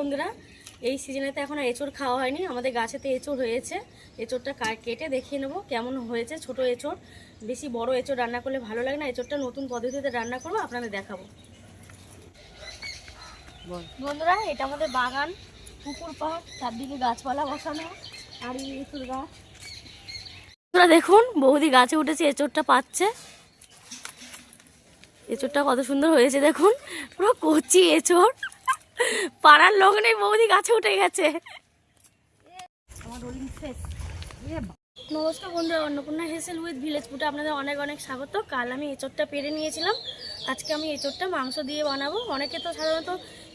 বন্ধুরা এই সিজনেতে এখন এঁচড় খাওয়া হয়নি। আমাদের গাছেতে এঁচড় হয়েছে। এঁচড়টা কা- কেটে দেখিয়ে নেব কেমন হয়েছে ছোট এঁচড়। বেশি বড় এঁচড় রান্না করলে ভালো লাগে না। এঁচড়টা নতুন পদ্ধতিতে রান্না করব আপনাদের দেখাবো। বন্ধুরা এটা আমাদের বাগান পুকুর পাহাড় চারদিকে গাছপালা বসানো আর এই এঁচড় গাছ। বন্ধুরা দেখুন বৌদি গাছে উঠেছে এঁচড়টা পাচ্ছে। এঁচড়টা কত সুন্দর হয়েছে দেখুন। পুরো কচি এঁচড়। পাড়ার লোক নেই বৌদি গাছে উঠে গেছে। নমস্কার বন্ধুরা অন্নপূর্ণা হেসেল উইথ ভিলেজ ফুটে আপনাদের অনেক অনেক স্বাগত। কাল আমি এঁচড়টা পেরে নিয়েছিলাম। আজকে আমি এঁচড়টা মাংস দিয়ে বানাবো। অনেকে তো সাধারণত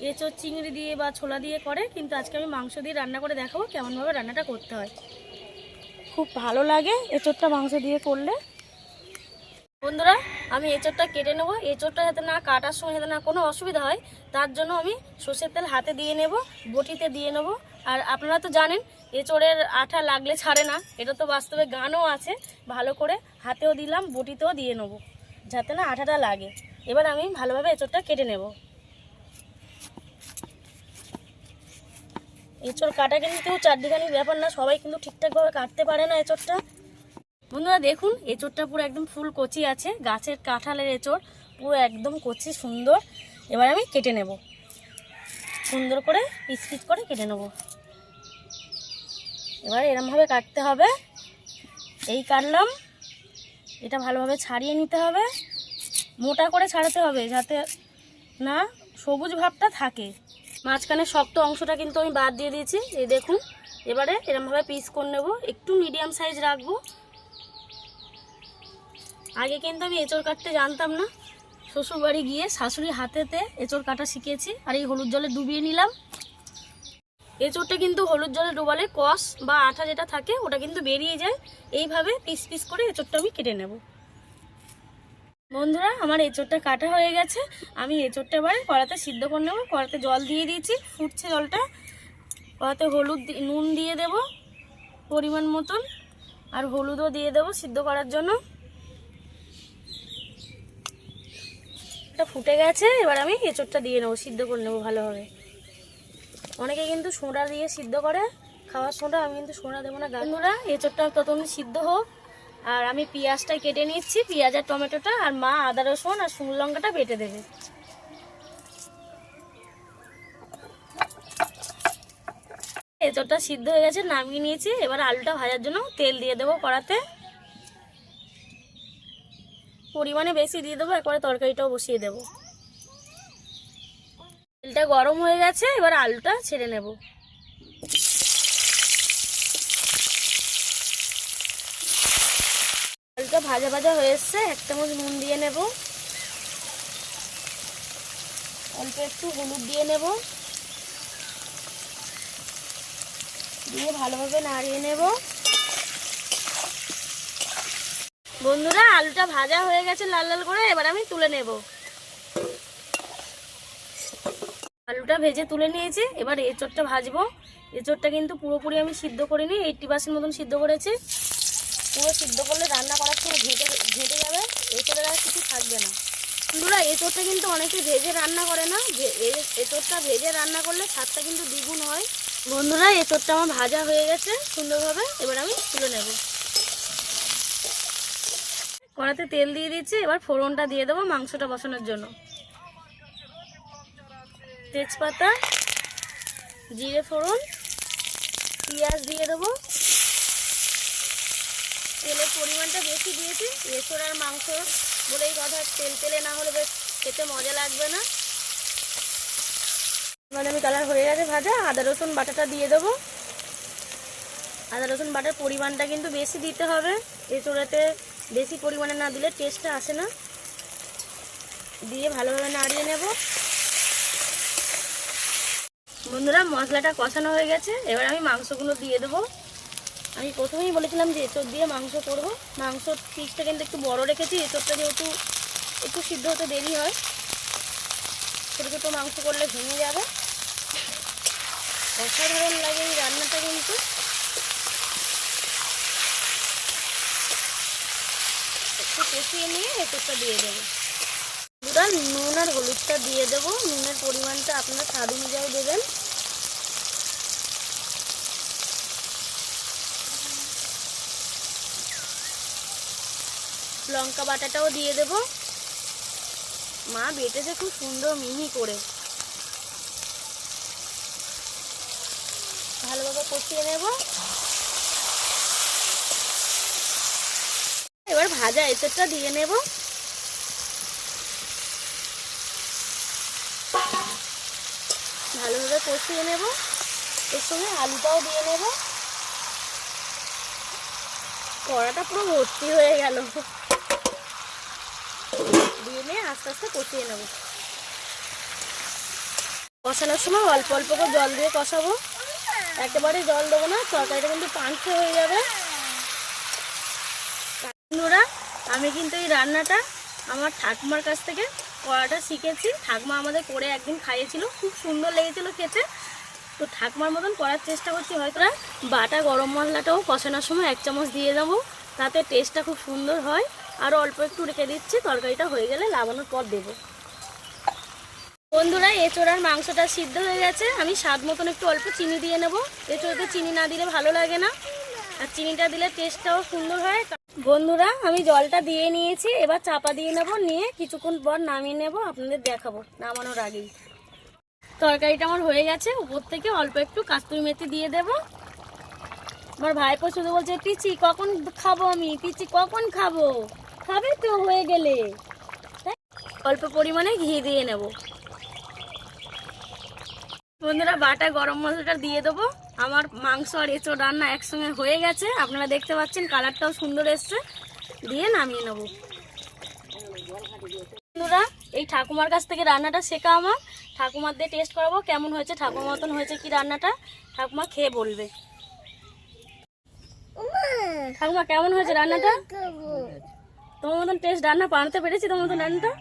এঁচড় চিংড়ি দিয়ে বা ছোলা দিয়ে করে কিন্তু আজকে আমি মাংস দিয়ে রান্না করে দেখাবো কেমনভাবে রান্নাটা করতে হয়। খুব ভালো লাগে এঁচড়টা মাংস দিয়ে করলে। বন্ধুরা, আমি এঁচড়টা কেটে নেব। এঁচড়টা যাতে না কাটার সময় যাতে না কোনো অসুবিধা হয়, তার জন্য আমি সর্ষের তেল হাতে দিয়ে নেব, বটিতে দিয়ে নেব। আর আপনারা তো জানেন, এঁচড়ের আঠা লাগলে ছাড়ে না, এটা তো বাস্তবে গানও আছে। ভালো করে হাতেও দিলাম, বটিতেও দিয়ে নেব, যাতে না আঠাটা লাগে। এবার আমি ভালোভাবে এঁচড়টা কেটে নেব। এঁচড় কাটা কিন্তু চারদিকানি ব্যাপার না, সবাই কিন্তু ঠিকঠাকভাবে কাটতে পারে না এঁচড়টা। বন্ধুরা দেখুন, এঁচড়টা পুরো একদম ফুল কচি আছে। গাছের কাঁঠালের এঁচড় পুরো একদম কচি, সুন্দর। এবার আমি কেটে নেব। সুন্দর করে পিস করে কেটে নেব। এবার এরমভাবে কাটতে হবে। এই কাটলাম। এটা ভালোভাবে ছাড়িয়ে নিতে হবে। মোটা করে ছাড়াতে হবে যাতে না সবুজ ভাবটা থাকে। মাঝখানে শক্ত অংশটা কিন্তু আমি বাদ দিয়ে দিয়েছি। এই দেখুন, এবারে এরমভাবে পিস করে নেব। একটু মিডিয়াম সাইজ রাখব। আগে কিন্তু আমি এঁচড় কাটতে জানতাম না। শ্বশুর বাড়ি গিয়ে শাশুড়ি হাতেতে এঁচড় কাটা শিখেছি আর এই হলুদ জলে ডুবিয়ে নিলাম। এঁচড়টা কিন্তু হলুদ জলে ডোবালে কষ বা আঠা যেটা থাকে ওটা কিন্তু বেরিয়ে যায়। এইভাবে পিস পিস করে এঁচড়টা আমি কেটে নেব। বন্ধুরা, আমার এঁচড়টা কাটা হয়ে গেছে। আমি এঁচড়টা এবারে কড়াতে সিদ্ধ করে নেব। কড়াতে জল দিয়ে দিয়েছি, ফুটছে জলটা। কড়াতে হলুদ নুন দিয়ে দেব পরিমাণ মতন। আর হলুদও দিয়ে দেবো সিদ্ধ করার জন্য। এটা ফুটে গেছে, এবার আমি এঁচড়টা দিয়ে নেব, সিদ্ধ করে নেব ভালোভাবে। অনেকে কিন্তু সোঁড়া দিয়ে সিদ্ধ করে, খাওয়ার সোঁড়া, আমি কিন্তু সোঁড়া দেবো না গান্ধুরা এঁচড়টা ততক্ষণ সিদ্ধ হোক, আর আমি পেঁয়াজটা কেটে নিচ্ছি, পেঁয়াজ আর টমেটোটা, আর মা আদা রসুন আর শুকনো লঙ্কাটা বেটে দেবে। এঁচড়টা সিদ্ধ হয়ে গেছে, নামিয়ে নিয়েছি, এবার আলুটা ভাজার জন্য তেল দিয়ে দেবো কড়াতে। পরিমাণে বেশি দিয়ে দেবো, একবারে তরকারিটাও বসিয়ে দেবো। তেলটা গরম হয়ে গেছে, এবার আলুটা ছেড়ে নেব। আলুটা ভাজা ভাজা হয়ে এসছে, এক চামচ নুন দিয়ে নেব। অল্প একটু হলুদ দিয়ে নেব। দিয়ে ভালোভাবে নাড়িয়ে নেব। বন্ধুরা, আলুটা ভাজা হয়ে গেছে লাল লাল করে, এবার আমি তুলে নেব। আলুটা ভেজে তুলে নিয়েছি, এবার এঁচড়টা ভাজবো। এঁচড়টা কিন্তু পুরোপুরি আমি সিদ্ধ করিনি, এইটটি পার্সেন্ট মতন সিদ্ধ করেছি। পুরো সিদ্ধ করলে রান্না করার সময় ঘেটে ঘেটে যাবে, এঁচড়ের আর কিছু থাকবে না। বন্ধুরা, এঁচড়টা কিন্তু অনেকে ভেজে রান্না করে না এঁচড়টা ভেজে রান্না করলে স্বাদটা কিন্তু দ্বিগুণ হয়। বন্ধুরা, এঁচড়টা আমার ভাজা হয়ে গেছে সুন্দরভাবে, এবার আমি তুলে নেব। কড়াতে তেল দিয়ে দিচ্ছি, এবার ফোড়নটা দিয়ে দেবো মাংসটা বসানোর জন্য। তেজপাতা, জিরে ফোড়ন, পেঁয়াজ দিয়ে দেবো। তেলের পরিমাণটা বেশি দিয়েছি আর মাংস বলেই কথা, তেল তেলে না হলে বেশ খেতে মজা লাগবে না। মানে আমি কালার হয়ে গেছে ভাজা, আদা, রসুন, বাটাটা দিয়ে দেবো। আদা, রসুন, বাটার পরিমাণটা কিন্তু বেশি দিতে হবে এঁচড়াতে বেশি পরিমাণে না দিলে টেস্টটা আসে না। দিয়ে ভালোভাবে নাড়িয়ে নেব। বন্ধুরা, মশলাটা কষানো হয়ে গেছে। এবার আমি মাংসগুলো দিয়ে দেবো। আমি প্রথমেই বলেছিলাম যে এঁচড় দিয়ে মাংস করব। মাংস পিসটা কিন্তু একটু বড় রেখেছি, এঁচড়টা যেহেতু একটু সিদ্ধ হতে দেরি হয়। ছোটো ছোটো মাংস করলে ভেঙে যাবে। অসাধারণ লাগে এই রান্নাটা কিন্তু। একটু কষিয়ে নিয়ে এঁচোড়টা দিয়ে দেবো। দুটা নুন আর হলুদটা দিয়ে দেবো। নুনের পরিমাণটা আপনার স্বাদ অনুযায়ী দেবেন। লঙ্কা বাটাটাও দিয়ে দেব। মা, বেটেছে খুব সুন্দর মিহি করে। ভালোভাবে কষিয়ে নেব। ভাজা এঁচড়টা দিয়ে নেব। ভালোভাবে কষিয়ে নেব। এর সঙ্গে আলুটাও দিয়ে নেব। কড়াটা পুরো ভর্তি হয়ে গেল। দিয়ে নিয়ে আস্তে আস্তে কষিয়ে নেব। কষানোর সময় অল্প অল্প করে জল দিয়ে কষাবো। একেবারে জল দেবো না, তরকারিটা কিন্তু পাঁচশো হয়ে যাবে। বন্ধুরা, আমি কিন্তু এই রান্নাটা আমার ঠাকুমার কাছ থেকে করাটা শিখেছি। ঠাকুমা আমাদের করে একদিন খাইয়েছিল, খুব সুন্দর লেগেছিল খেতে। তো ঠাকুমার মতন করার চেষ্টা করছি, হয়তো বাটা গরম মশলাটাও কষানোর সময় এক চামচ দিয়ে দেবো, তাতে টেস্টটা খুব সুন্দর হয়। আর অল্প একটু রেখে দিচ্ছি, তরকারিটা হয়ে গেলে লাগানোর পর দেবো। বন্ধুরা, এঁচোড়ার মাংসটা সিদ্ধ হয়ে গেছে। আমি স্বাদ মতন একটু অল্প চিনি দিয়ে নেব। এঁচোড়াতে চিনি না দিলে ভালো লাগে না। আর চিনিটা দিলে টেস্টটাও সুন্দর হয়। বন্ধুরা, আমি জলটা দিয়ে নিয়েছি, এবার চাপা দিয়ে নেব, নিয়ে কিছুক্ষণ পর নামিয়ে নেব, আপনাদের দেখাবো, নামানোর আগেই। তরকারিটা আমার হয়ে গেছে, উপর থেকে অল্প একটু কাস্তুরি মেথি দিয়ে দেব। আমার ভাইপো শুধু বলছে, পিচি, কখন খাব আমি? পিচি, কখন খাব? খাবে তো হয়ে গেলে। অল্প পরিমাণে ঘি দিয়ে নেব। বন্ধুরা, বাটা গরম মশলাটা দিয়ে দেবো। আমার মাংস আর এঁচড় রান্না একসঙ্গে হয়ে গেছে। আপনারা দেখতে পাচ্ছেন, কালারটাও সুন্দর এসছে। দিয়ে নামিয়ে নেব। বন্ধুরা, এই ঠাকুমার কাছ থেকে রান্নাটা শেখা আমার। ঠাকুমার দিয়ে টেস্ট করাবো, কেমন হয়েছে, ঠাকুমার মতন হয়েছে কি রান্নাটা? ঠাকুমা খেয়ে বলবে। ঠাকুমা, কেমন হয়েছে রান্নাটা? তোমার মতন টেস্ট রান্না বানাতে পেরেছি, তোমার মতন রান্নাটা?